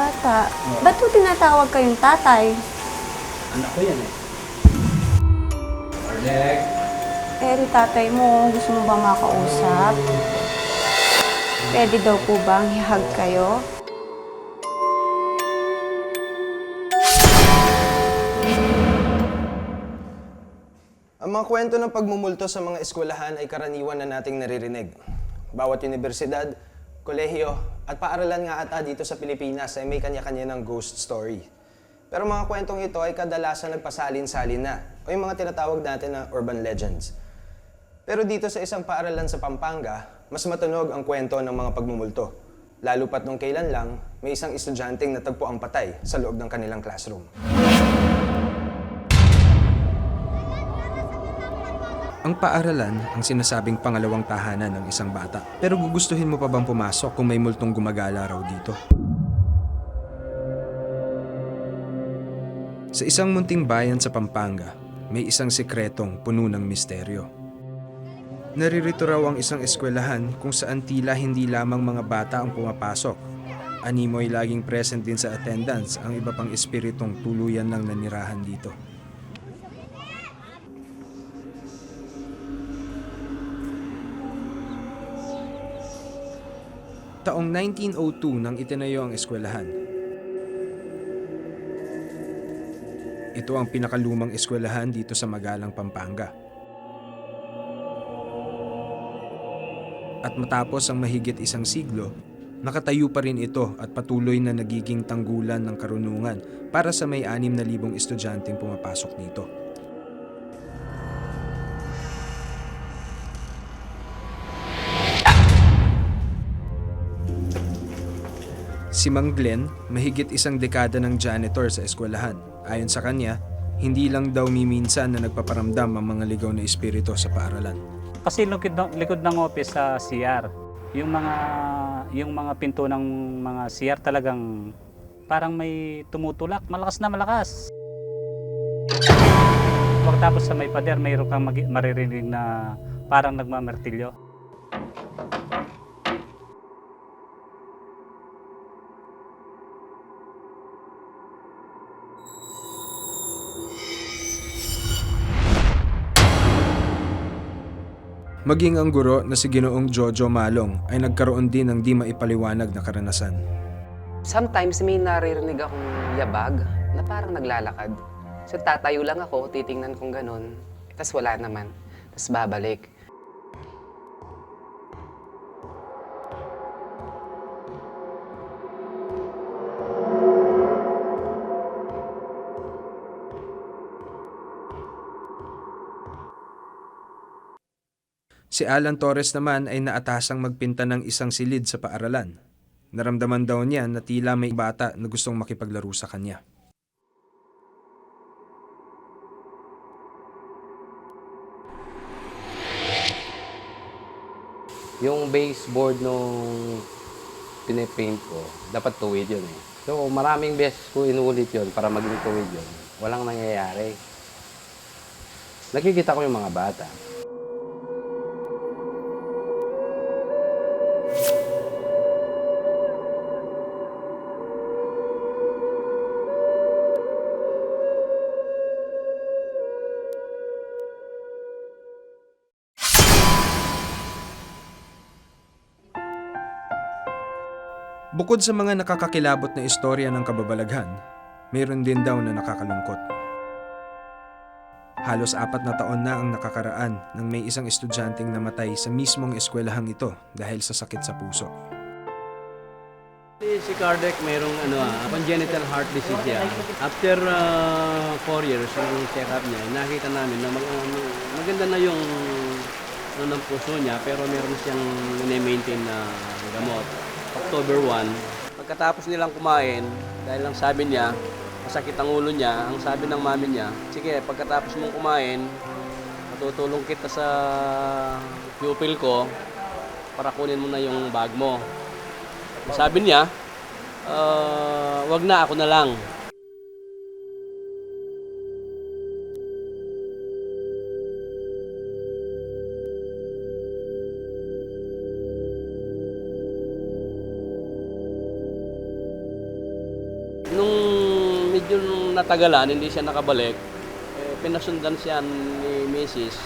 bata. Ba't mo tinatawag kayong tatay? Anak ko yan eh. Eh, yung tatay mo, gusto mo ba makausap? Pwede daw po bang hihag kayo? Ang mga kwento ng pagmumulto sa mga eskwelahan ay karaniwan na nating naririnig. Bawat universidad, kolehiyo, at paaralan nga ata dito sa Pilipinas ay may kanya-kanya ng ghost story. Pero mga kwentong ito ay kadalasan nagpasalin-salin na o yung mga tinatawag natin na urban legends. Pero dito sa isang paaralan sa Pampanga, mas matunog ang kwento ng mga pagmumulto. Lalo pat nung kailan lang, may isang estudyanteng natagpo ang patay sa loob ng kanilang classroom. Ang paaralan ang sinasabing pangalawang tahanan ng isang bata. Pero gugustuhin mo pa bang pumasok kung may multong gumagala raw dito? Sa isang munting bayan sa Pampanga, may isang sikretong puno ng misteryo. Naririto raw ang isang eskwelahan kung saan tila hindi lamang mga bata ang pumapasok. Animoy laging present din sa attendance ang iba pang espiritong tuluyan ng nanirahan dito. Taong 1902 nang itinayo ang eskwelahan. Ito ang pinakalumang eskwelahan dito sa Magalang, Pampanga. At matapos ang mahigit isang siglo, nakatayo pa rin ito at patuloy na nagiging tanggulan ng karunungan para sa may anim na libong estudyanteng pumapasok dito. Si Mang Glenn, mahigit isang dekada ng janitor sa eskwelahan. Ayon sa kanya, hindi lang daw miminsan na nagpaparamdam ang mga ligaw na espiritu sa paaralan. Kasi likod likod ng office sa CR, yung mga yung mga pinto ng mga CR talagang parang may tumutulak, malakas na malakas. Pagkatapos sa may pader, mayroon kang maririnig na parang nagmamartilyo. Maging ang guro na si Ginoong Jojo Malong ay nagkaroon din ng di maipaliwanag na karanasan. Sometimes may naririnig akong yabag na parang naglalakad. So tatayo lang ako, titingnan kong ganun. Tapos wala naman. Tapos babalik. Si Alan Torres naman ay naatasang magpinta ng isang silid sa paaralan. Naramdaman daw niya na tila may bata na gustong makipaglaro sa kanya. Yung baseboard nung pinipaint ko, dapat tuwid yun eh. So maraming beses ko inulit yun para maging tuwid yun. Walang nangyayari. Nakikita ko yung mga bata. Bukod sa mga nakakakilabot na istorya ng kababalaghan, mayroon din daw na nakakalungkot. Halos apat na taon na ang nakakaraan nang may isang estudyanteng namatay sa mismong eskwelahang ito dahil sa sakit sa puso. Si Kardec mayroong ano, ah, congenital heart disease yan. After 4 years ng check-up niya, nakita namin na mag, mag- maganda na yung ano, ng puso niya pero meron siyang maintain na gamot. October 1, pagkatapos nilang kumain, dahil lang sabi niya, masakit ang ulo niya, ang sabi ng mami niya, sige, pagkatapos mong kumain, matutulong kita sa pupil ko para kunin mo na yung bag mo. Sabi niya, "Ah, wag na, ako na lang. Natagalan, hindi siya nakabalik, eh, pinasundan siya ni Mrs.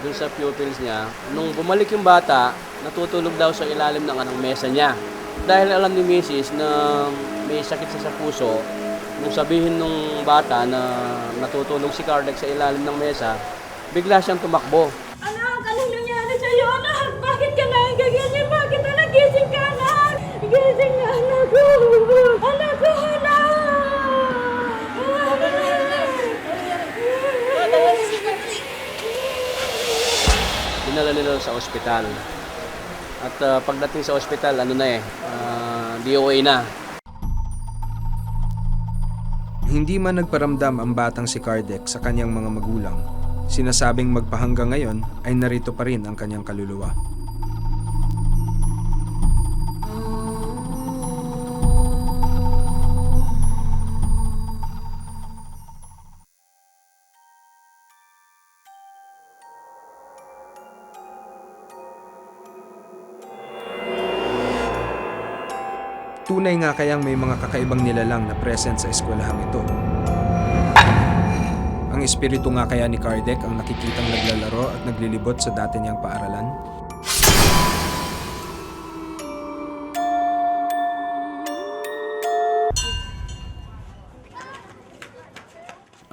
dun sa pupils niya. Nung bumalik yung bata, natutulog daw sa ilalim ng anong mesa niya. Dahil alam ni Mrs. na may sakit siya sa puso, nung sabihin nung bata na natutulog si Kardec sa ilalim ng mesa, bigla siyang tumakbo. Dinala nila sa ospital. At ah, pagdating sa ospital, ano na eh, ah, DOA na. Hindi man nagparamdam ang batang si Kardec sa kanyang mga magulang, sinasabing magpahanggang ngayon ay narito pa rin ang kanyang kaluluwa. Tunay nga kayang may mga kakaibang nilalang na present sa eskwelahang ito. Ang espiritu nga kaya ni Kardec ang nakikitang naglalaro at naglilibot sa dati niyang paaralan?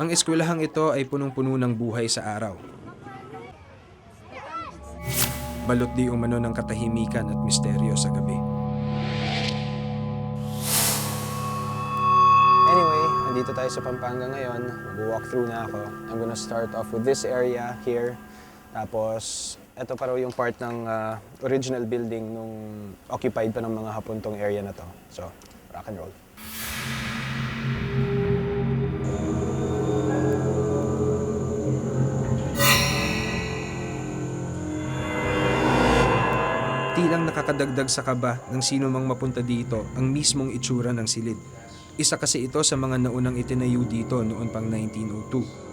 Ang eskwelahang ito ay punong-puno ng buhay sa araw. Balot di umano ng katahimikan at misteryo sa gabi. Anyway, andito tayo sa Pampanga ngayon. Mag-walk through na ako. I'm gonna start off with this area here. Tapos, ito pa raw yung part ng ah, original building nung occupied pa ng mga Hapon tong area na to. So, rock and roll. Tilang nakakadagdag sa kaba ng sino mang mapunta dito ang mismong itsura ng silid. Isa kasi ito sa mga naunang itinayo dito noon pang 1902.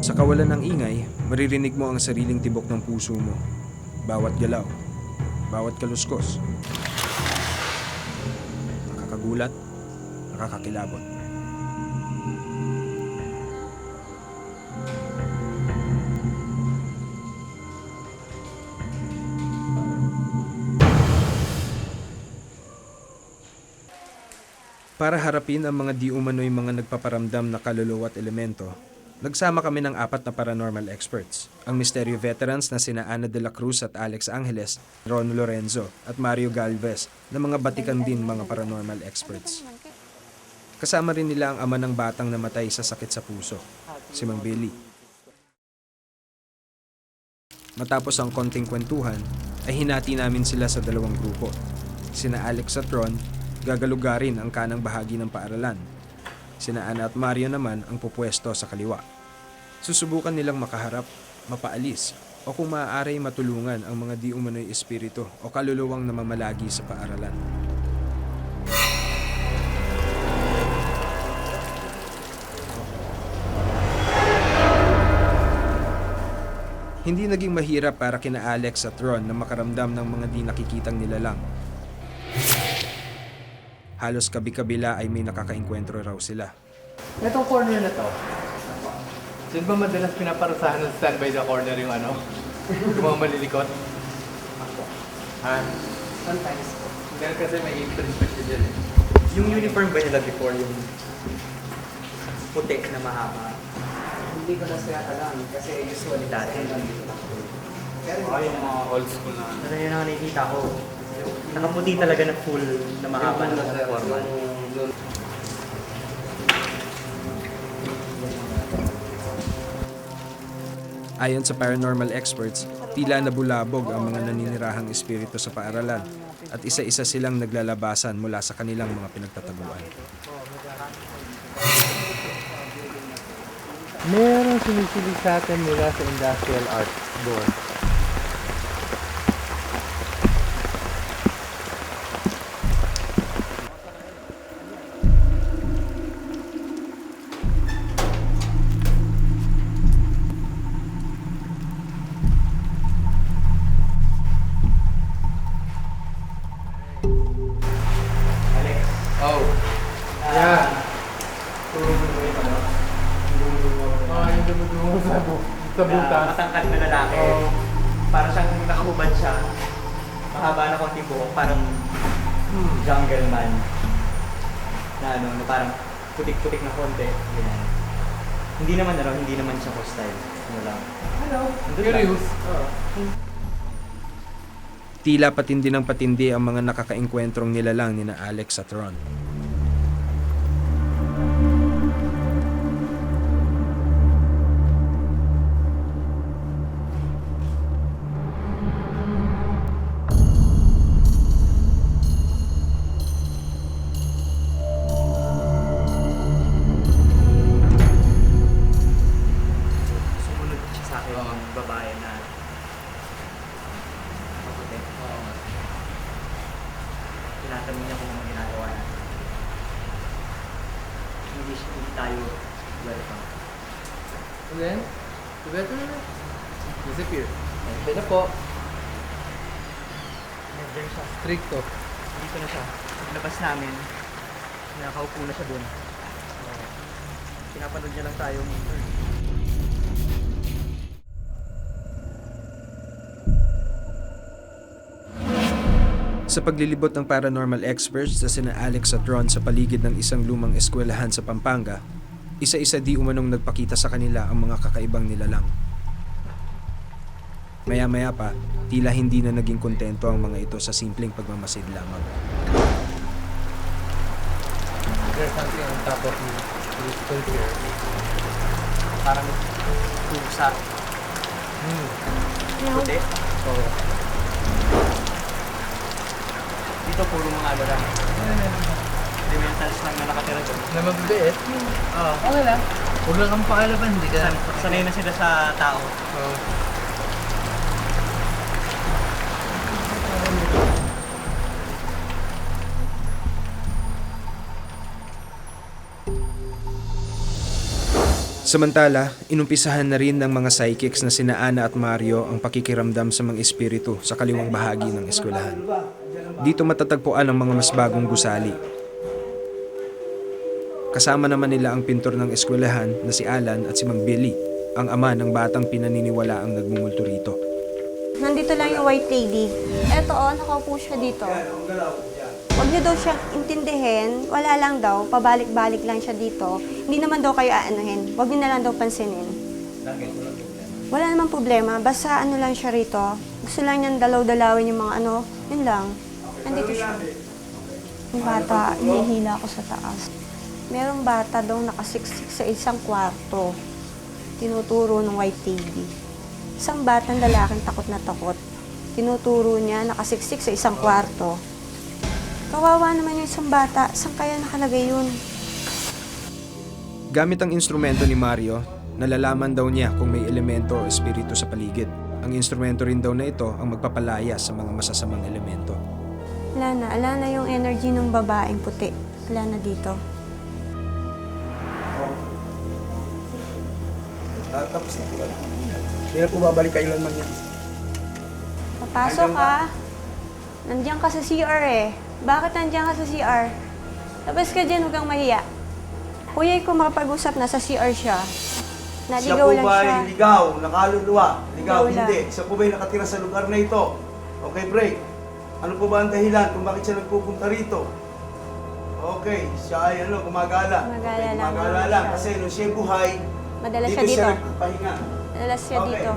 Sa kawalan ng ingay, maririnig mo ang sariling tibok ng puso mo. Bawat galaw, bawat kaluskos. Nakakagulat, nakakakilabot. Para harapin ang mga di umano'y mga nagpaparamdam na kaluluwa at elemento, nagsama kami ng apat na paranormal experts. Ang misteryo veterans na sina Ana de la Cruz at Alex Angeles, Ron Lorenzo at Mario Galvez na mga batikan din mga paranormal experts. Kasama rin nila ang ama ng batang namatay sa sakit sa puso, si Mang Billy. Matapos ang konting kwentuhan, ay hinati namin sila sa dalawang grupo. Sina Alex at Ron, gagalugarin ang kanang bahagi ng paaralan. Sina Ana at Mario naman ang pupwesto sa kaliwa. Susubukan nilang makaharap, mapaalis, o kung maaari matulungan ang mga di umano'y espiritu o kaluluwang namamalagi sa paaralan. Hindi naging mahirap para kina Alex at Ron na makaramdam ng mga di nakikitang nilalang. Halos kabi-kabila ay may nakakaengkwentro raw sila. Itong corner na to, Diyan ba madalas pinaparusahan ng stand by the corner yung ano? yung mga malilikot? Ha? Sometimes po. Dahil kasi may entrance pa siya dyan eh. Yung uniform ba nila before yung puti na mahaba? Hindi ko na sila alam kasi usually dati ako. Ah, yung mga old school na. Ano yun ang nakikita ko? Nakaputi talaga na full na mahaba na formal. Ayon sa paranormal experts, tila nabulabog ang mga naninirahang espiritu sa paaralan at isa-isa silang naglalabasan mula sa kanilang mga pinagtataguan. Meron sumisilig sa atin mula sa industrial arts doon. Na konting buhok, parang jungle man. Na ano, na parang putik-putik na konti. Ganyan. Hindi naman ano, hindi naman siya hostile. Ano lang. Hello. Curious. Oo. Tila patindi ng patindi ang mga nakakaengkwentrong nilalang ni na Alex at Ron. Tinatanong niya kung ano ginagawa natin. Hindi, hindi tayo welcome. And then, together na Disappear. Okay na po. Nandiyan siya. Stricto. Dito na siya. Paglabas namin, nakaupo na siya dun. So, pinapanood niya lang tayo. Sa paglilibot ng paranormal experts na sina Alex at Ron sa paligid ng isang lumang eskwelahan sa Pampanga, isa-isa di umanong nagpakita sa kanila ang mga kakaibang nilalang. Maya-maya pa, tila hindi na naging kontento ang mga ito sa simpleng pagmamasid lamang. There's something on top of me. It's still here. Parang pusa. Hmm. Puti. Oo. Dito puro mga ano lang. Elementals lang na nakatira dyan. Na mabibiit. Oo. Okay lang. Huwag lang kang pakialaman. Hindi ka. San- Sanay na sila sa tao. Oo. Samantala, inumpisahan na rin ng mga psychics na sina Ana at Mario ang pakikiramdam sa mga espiritu sa kaliwang bahagi ng eskwelahan. Dito matatagpuan ang mga mas bagong gusali. Kasama naman nila ang pintor ng eskwelahan na si Alan at si Mang Billy, ang ama ng batang pinaniniwala ang nagmumulto rito. Nandito lang yung white lady. Eto oh, nakaupo siya dito. Huwag niyo daw siyang intindihin. Wala lang daw. Pabalik-balik lang siya dito. Hindi naman daw kayo aanuhin. Huwag niyo na lang daw pansinin. Wala namang problema. Basta ano lang siya rito. Gusto lang niyang dalaw-dalawin yung mga ano. Yun lang. Nandito siya. Yung bata, hinihila ako sa taas. Merong bata daw nakasiksik sa isang kwarto. Tinuturo ng white lady. Isang batang lalaking takot na takot. Tinuturo niya nakasiksik sa isang kwarto. Kawawa naman yung isang bata. Saan kaya nakalagay yun? Gamit ang instrumento ni Mario, nalalaman daw niya kung may elemento o espiritu sa paligid. Ang instrumento rin daw na ito ang magpapalaya sa mga masasamang elemento. Wala na. Wala na yung energy ng babaeng puti. Wala na dito. Tapos na po. Hindi na po babalik kailanman yan. Papasok ka. Nandiyan ka sa CR eh. Bakit nandiyan ka sa CR? Labas ka dyan, huwag kang mahiya. Kuya ko makapag-usap na sa CR siya. Siya Naligaw po lang ba siya. ay ligaw, nakaluluwa? Ligaw, Ligaw lang. hindi. Siya po ba nakatira sa lugar na ito? Okay, break. Ano po ba ang dahilan kung bakit siya nagpupunta rito? Okay, siya ay ano, gumagala. Gumagala okay, lang gumagala lang. Kasi nung siya buhay, Madalas dito siya dito. siya nagpapahinga. Madalas siya Okay. dito.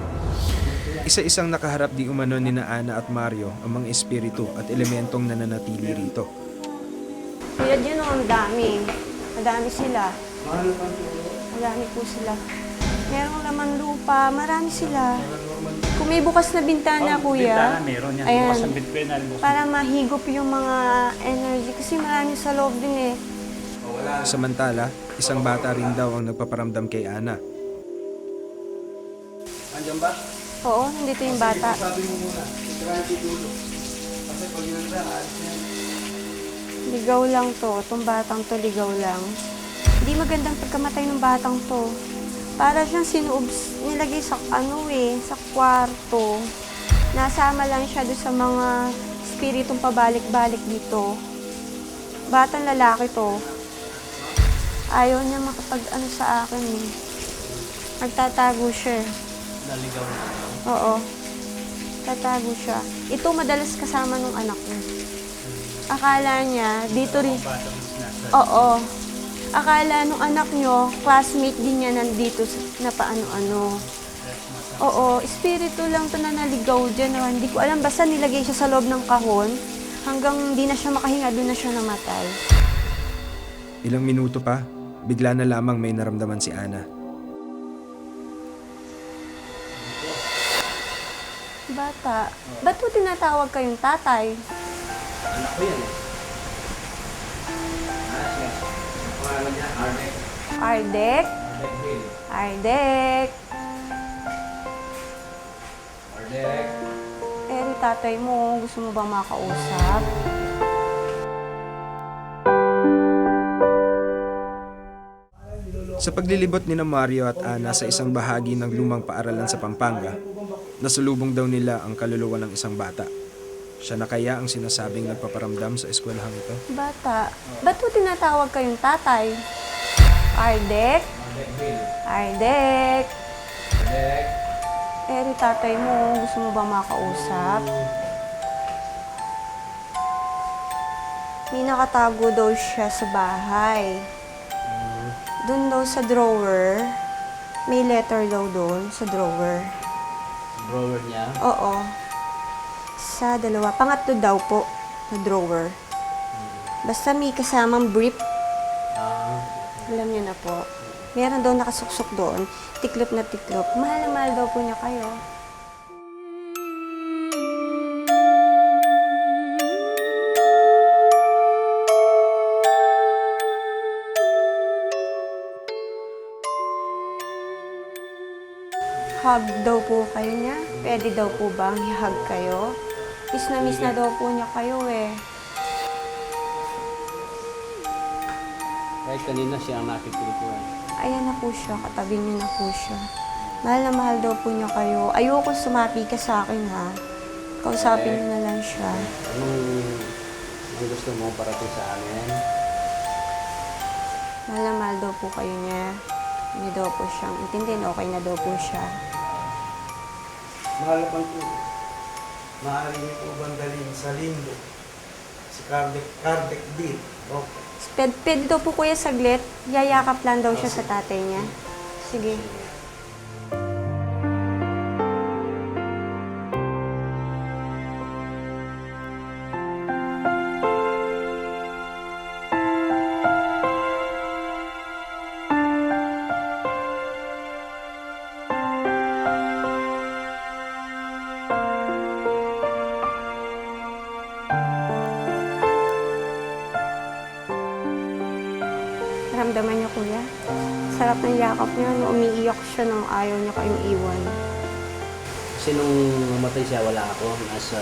Isa-isang nakaharap di umano ni na Ana at Mario ang mga espiritu at elementong nananatili rito. Kuya dyan oh, ang dami. Madami sila. Madami po sila. Merong laman lupa. Marami sila. Kung may bukas na bintana, Oh, kuya. bintana, meron yan. Ayan. Bukas ang bintana. bukas. Para mahigop yung mga energy. Kasi marami sa loob din eh. Samantala, isang bata rin daw ang nagpaparamdam kay Ana. Andiyan ba? Oo, nandito yung bata. Sabi mo muna. Kasi pag yun na. Ligaw lang to. Itong batang to, ligaw lang. Hindi magandang pagkamatay ng batang to. Para siyang sinuob, nilagay sa ano eh, sa kwarto. Nasama lang siya doon sa mga spiritong pabalik-balik dito. Batang lalaki to. Ayaw niya makapag ano sa akin eh. Nagtatago siya. eh. Naligaw na. Oo. Tatago siya. Ito madalas kasama nung anak niya. Akala niya, dito rin. Oo. Akala nung anak niyo, classmate din niya nandito sa- na paano-ano. Oo, espiritu lang to na naligaw dyan. Oh. Hindi ko alam, basta nilagay siya sa loob ng kahon. Hanggang hindi na siya makahinga, doon na siya namatay. Ilang minuto pa, bigla na lamang may naramdaman si Ana. Bata, ba't mo tinatawag kayong tatay? Anak ko yan eh. Pangalan niya. Ardek? Arnek Hill. Ardek! Arnek. Eh, tatay mo, gusto mo ba makausap? Sa paglilibot ni na Mario at Ana sa isang bahagi ng lumang paaralan sa Pampanga, nasulubong daw nila ang kaluluwa ng isang bata. Siya na kaya ang sinasabing nagpaparamdam sa eskwelahang ito? Bata, ba't mo tinatawag kayong tatay? Ardek? Ardek! Arnek. Eh, tatay mo, gusto mo ba makausap? May nakatago daw siya sa bahay. Doon daw sa drawer, may letter daw doon sa drawer. Drawer niya. Oo. Sa dalawa. Pangatlo daw po na drawer. Basta may kasamang brief. Ah, Alam niyo na po. Meron daw nakasuksok doon. Tiklop na tiklop. Mahal na mahal daw po niya kayo. Hug daw po kayo niya. Pwede daw po bang i-hug kayo? Miss na miss na daw po niya kayo eh. kahit kanina siya ang nakikilikuan. Ayan na po siya, katabi niyo na po siya. Mahal na mahal daw po niya kayo. Ayoko sumapi ka sa akin ha. Kausapin niyo na lang siya. Anong, anong gusto mo parating sa amin? Mahal na mahal daw po kayo niya. Hindi daw po siyang intindihin. Okay na daw po siya. Mahal pa po. Maaari niyo po bang dalhin sa limbo? Si Kardec, Kardec din. Okay. Pwede, pwede daw po kuya saglit. Yayakap lang daw siya sa tatay niya. Sige. Yakap niya. No, umiiyak siya nung ayaw niya kayong iwan. Kasi nung namatay siya, wala ako. Nasa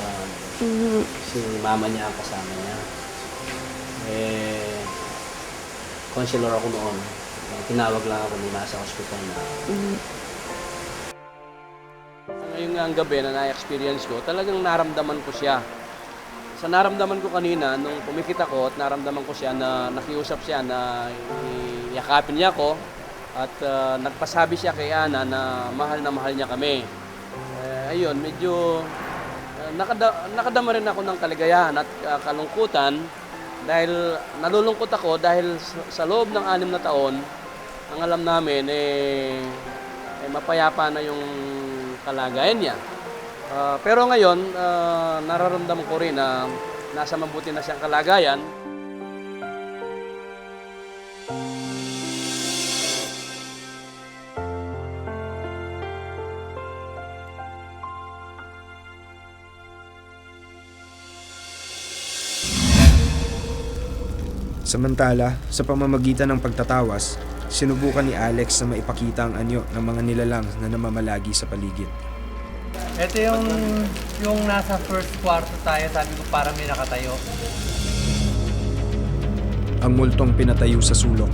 Mhm. si mama niya ang kasama niya. Eh, counselor ako noon. Eh, Tinawag lang ako nung nasa hospital na. Mhm. Ngayong nga ang gabi na na-experience ko, talagang naramdaman ko siya. Sa naramdaman ko kanina, nung pumikit ako at naramdaman ko siya na nakiusap siya na yakapin niya ako at ah, nagpasabi siya kay Ana na mahal na mahal niya kami. Eh, ayun, medyo ah, nakada, nakadama rin ako ng kaligayahan at ah, kalungkutan dahil nalulungkot ako dahil sa, loob ng anim na taon, ang alam namin eh, eh mapayapa na yung kalagayan niya. Ah, pero ngayon, ah, nararamdaman ko rin na nasa mabuti na siyang kalagayan. Samantala, sa pamamagitan ng pagtatawas, sinubukan ni Alex na maipakita ang anyo ng mga nilalang na namamalagi sa paligid. Ito yung, yung nasa first quarto tayo, sabi ko parang may nakatayo. Ang multong pinatayo sa sulok.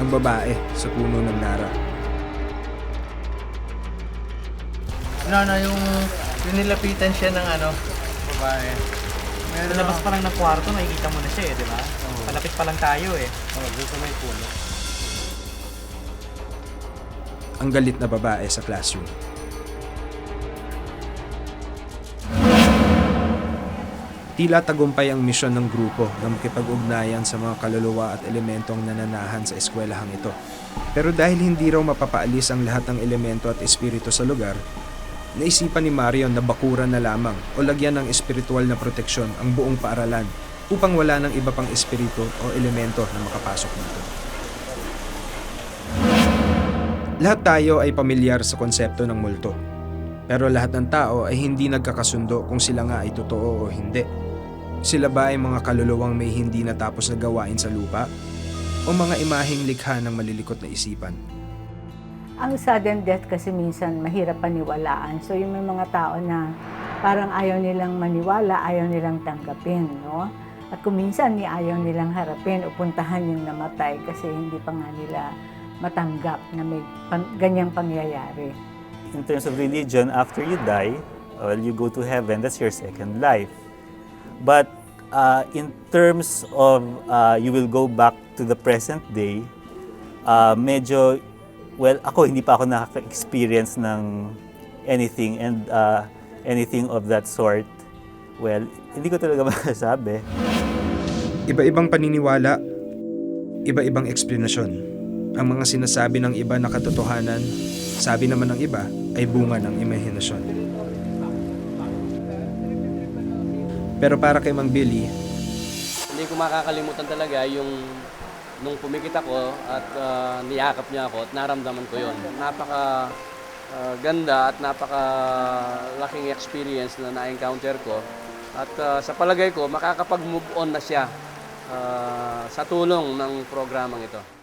Ang babae sa puno ng nara. No, no, yung, yung nilapitan siya ng ano, babae. Sa labas pa lang ng kwarto, makikita mo na siya eh, di ba? Palapit pa lang tayo eh. Oh, doon sa may puno. Ang galit na babae sa classroom. Tila tagumpay ang misyon ng grupo na makipag-ugnayan sa mga kaluluwa at elementong nananahan sa eskwelahang ito. Pero dahil hindi raw mapapaalis ang lahat ng elemento at espiritu sa lugar, naisipan ni Marion na bakuran na lamang o lagyan ng espiritual na proteksyon ang buong paaralan upang wala ng iba pang espiritu o elemento na makapasok dito. Lahat tayo ay pamilyar sa konsepto ng multo. Pero lahat ng tao ay hindi nagkakasundo kung sila nga ay totoo o hindi. Sila ba ay mga kaluluwang may hindi natapos na gawain sa lupa? O mga imaheng likha ng malilikot na isipan? Ang sudden death kasi minsan mahirap paniwalaan. So yung may mga tao na parang ayaw nilang maniwala, ayaw nilang tanggapin, no? At kung minsan ni ayaw nilang harapin o puntahan yung namatay kasi hindi pa nga nila matanggap na may pan- ganyang pangyayari. in terms of religion, after you die, well, you go to heaven. That's your second life. But uh, in terms of uh, you will go back to the present day, uh, medyo, well, ako hindi pa ako nakaka-experience ng anything and uh, anything of that sort. Well, hindi ko talaga masasabi. Iba-ibang paniniwala, iba-ibang eksplanasyon. Ang mga sinasabi ng iba na katotohanan, sabi naman ng iba ay bunga ng imahinasyon. Pero para kay Mang Billy, Hindi ko makakalimutan talaga yung nung pumikit ako at ah, niyakap niya ako at naramdaman ko yon. Napaka ah, ganda at napaka laking experience na na-encounter ko. At ah, sa palagay ko, makakapag-move on na siya ah, sa tulong ng programang ito.